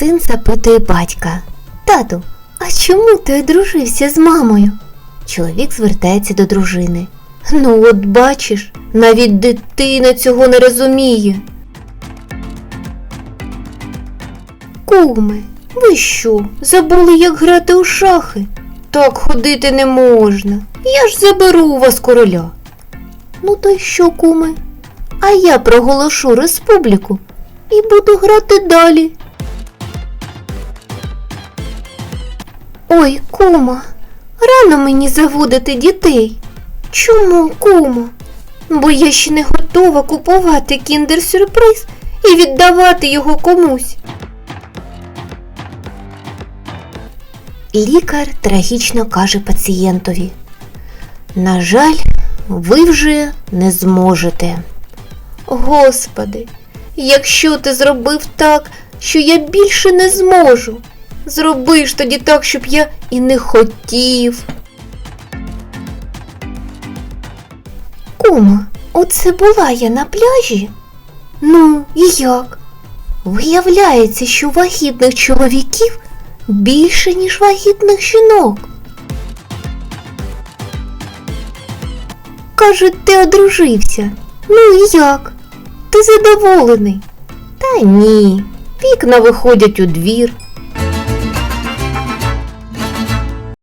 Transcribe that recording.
Син запитує батька. Тату, а чому ти одружився з мамою? Чоловік звертається до дружини. Ну, от бачиш, навіть дитина цього не розуміє. Куме, ви що, забули, як грати у шахи? Так ходити не можна. Я ж заберу у вас короля. Ну то й що, куме? А я проголошу республіку і буду грати далі. Ой, кума, рано мені заводити дітей. Чому, кумо? Бо я ще не готова купувати кіндер-сюрприз і віддавати його комусь. Лікар трагічно каже пацієнтові. На жаль, ви вже не зможете. Господи, якщо ти зробив так, що я більше не зможу, зроби ж тоді так, щоб я і не хотів. Кума, оце була я на пляжі? Ну, і як? Виявляється, що вагітних чоловіків більше, ніж вагітних жінок. Кажуть, ти одружився. Ну і як? Ти задоволений? Та ні. Вікна виходять у двір,